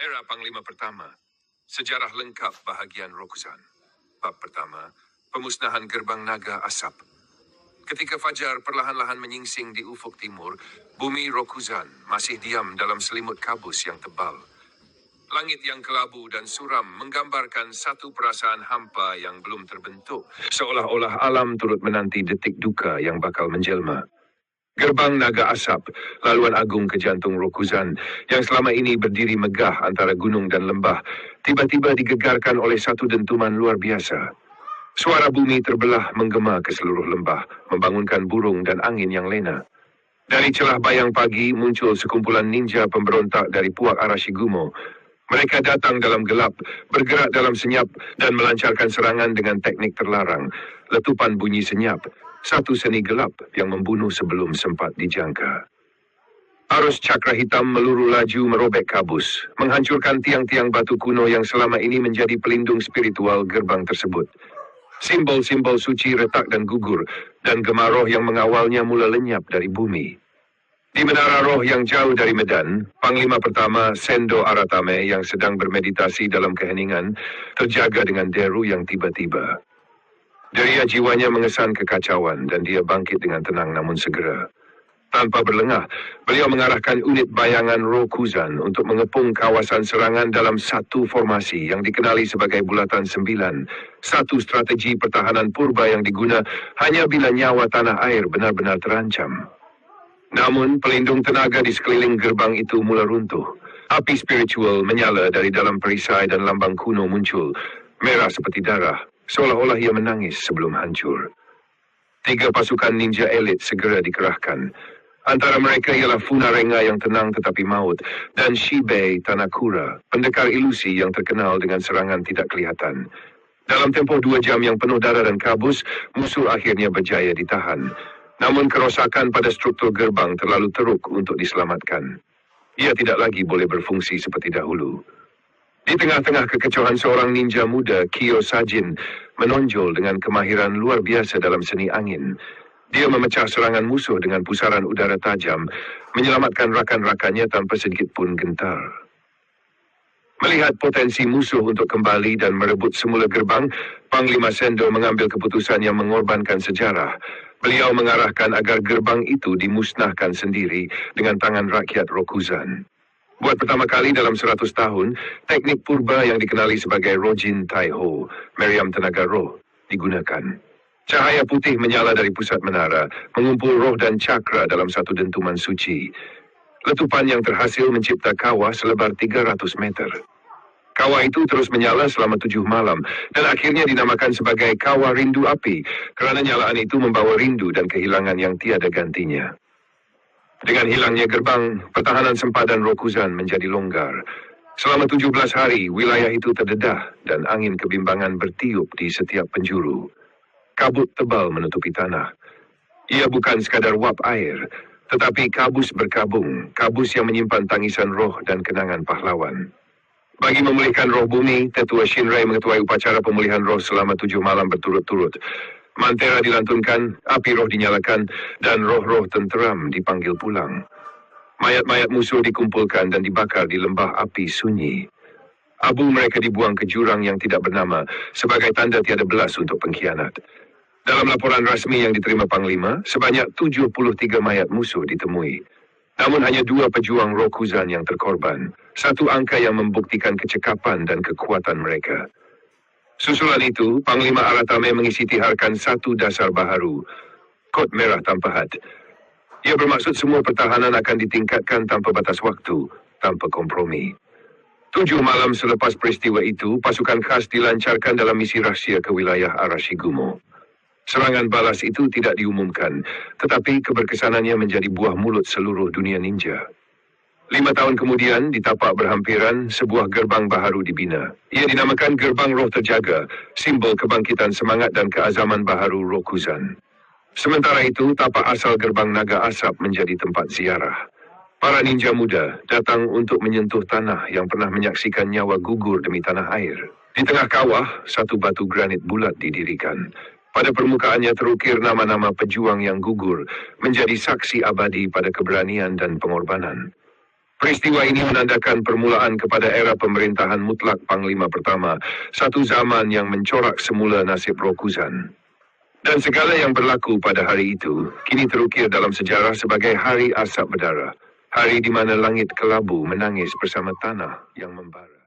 Era Panglima Pertama. Sejarah lengkap bahagian Rokuzan. Bab pertama, pemusnahan gerbang naga asap. Ketika fajar perlahan-lahan menyingsing di ufuk timur, bumi Rokuzan masih diam dalam selimut kabus yang tebal. Langit yang kelabu dan suram menggambarkan satu perasaan hampa yang belum terbentuk, seolah-olah alam turut menanti detik duka yang bakal menjelma. Gerbang Naga Asap, laluan agung ke jantung Rokuzan, yang selama ini berdiri megah antara gunung dan lembah, tiba-tiba digegarkan oleh satu dentuman luar biasa. Suara bumi terbelah menggema ke seluruh lembah, membangunkan burung dan angin yang lena. Dari celah bayang pagi muncul sekumpulan ninja pemberontak dari Puak Arashigumo. Mereka datang dalam gelap, bergerak dalam senyap dan melancarkan serangan dengan teknik terlarang. Letupan bunyi senyap, satu seni gelap yang membunuh sebelum sempat dijangka. Arus cakra hitam meluru laju merobek kabus, menghancurkan tiang-tiang batu kuno yang selama ini menjadi pelindung spiritual gerbang tersebut. Simbol-simbol suci retak dan gugur, dan gemaroh yang mengawalnya mula lenyap dari bumi. Di menara roh yang jauh dari Medan, Panglima Pertama Sendo Aratame yang sedang bermeditasi dalam keheningan terjaga dengan deru yang tiba-tiba. Deria jiwanya mengesan kekacauan dan dia bangkit dengan tenang namun segera. Tanpa berlengah, beliau mengarahkan unit bayangan Rokuzan untuk mengepung kawasan serangan dalam satu formasi yang dikenali sebagai bulatan sembilan. Satu strategi pertahanan purba yang diguna hanya bila nyawa tanah air benar-benar terancam. Namun, pelindung tenaga di sekeliling gerbang itu mula runtuh. Api spiritual menyala dari dalam perisai dan lambang kuno muncul, merah seperti darah, seolah-olah ia menangis sebelum hancur. Tiga pasukan ninja elit segera dikerahkan. Antara mereka ialah Funarenga yang tenang tetapi maut, dan Shibei Tanakura, pendekar ilusi yang terkenal dengan serangan tidak kelihatan. Dalam tempoh dua jam yang penuh darah dan kabus, musuh akhirnya berjaya ditahan. Namun kerosakan pada struktur gerbang terlalu teruk untuk diselamatkan. Ia tidak lagi boleh berfungsi seperti dahulu. Di tengah-tengah kekecauan seorang ninja muda, Kyo Sajin, menonjol dengan kemahiran luar biasa dalam seni angin. Dia memecah serangan musuh dengan pusaran udara tajam, menyelamatkan rakan-rakannya tanpa sedikit pun gentar. Melihat potensi musuh untuk kembali dan merebut semula gerbang, Panglima Sendo mengambil keputusan yang mengorbankan sejarah. Beliau mengarahkan agar gerbang itu dimusnahkan sendiri dengan tangan rakyat Rokuzan. Buat pertama kali dalam seratus tahun, teknik purba yang dikenali sebagai Rojin Taiho, meriam tenaga roh, digunakan. Cahaya putih menyala dari pusat menara, mengumpul roh dan cakra dalam satu dentuman suci. Letupan yang terhasil mencipta kawah selebar 300 meter. Kawah itu terus menyala selama tujuh malam dan akhirnya dinamakan sebagai kawah rindu api kerana nyalaan itu membawa rindu dan kehilangan yang tiada gantinya. Dengan hilangnya gerbang, pertahanan sempadan Rokuzan menjadi longgar. Selama tujuh belas hari, wilayah itu terdedah dan angin kebimbangan bertiup di setiap penjuru. Kabut tebal menutupi tanah. Ia bukan sekadar wap air, tetapi kabus berkabung, kabus yang menyimpan tangisan roh dan kenangan pahlawan. Bagi memulihkan roh bumi, Tetua Shinrai mengetuai upacara pemulihan roh selama tujuh malam berturut-turut. Mantera dilantunkan, api roh dinyalakan, dan roh-roh tenteram dipanggil pulang. Mayat-mayat musuh dikumpulkan dan dibakar di lembah api sunyi. Abu mereka dibuang ke jurang yang tidak bernama sebagai tanda tiada belas untuk pengkhianat. Dalam laporan rasmi yang diterima Panglima, sebanyak 73 mayat musuh ditemui. Namun hanya dua pejuang Rokuzan yang terkorban. Satu angka yang membuktikan kecekapan dan kekuatan mereka. Susulan itu, Panglima Aratame mengisi tiharkan satu dasar baharu. Kod merah tanpa had. Ia bermaksud semua pertahanan akan ditingkatkan tanpa batas waktu, tanpa kompromi. Tujuh malam selepas peristiwa itu, pasukan khas dilancarkan dalam misi rahsia ke wilayah Arashigumo. Serangan balas itu tidak diumumkan, tetapi keberkesanannya menjadi buah mulut seluruh dunia ninja. Lima tahun kemudian, di tapak berhampiran, sebuah gerbang baharu dibina. Ia dinamakan Gerbang Roh Terjaga, simbol kebangkitan semangat dan keazaman baharu Rokuzan. Sementara itu, tapak asal Gerbang Naga Asap menjadi tempat ziarah. Para ninja muda datang untuk menyentuh tanah yang pernah menyaksikan nyawa gugur demi tanah air. Di tengah kawah, satu batu granit bulat didirikan. Pada permukaannya terukir nama-nama pejuang yang gugur, menjadi saksi abadi pada keberanian dan pengorbanan. Peristiwa ini menandakan permulaan kepada era pemerintahan mutlak Panglima Pertama, satu zaman yang mencorak semula nasib Rokuzan. Dan segala yang berlaku pada hari itu, kini terukir dalam sejarah sebagai Hari Asap Berdarah. Hari di mana langit kelabu menangis bersama tanah yang membara.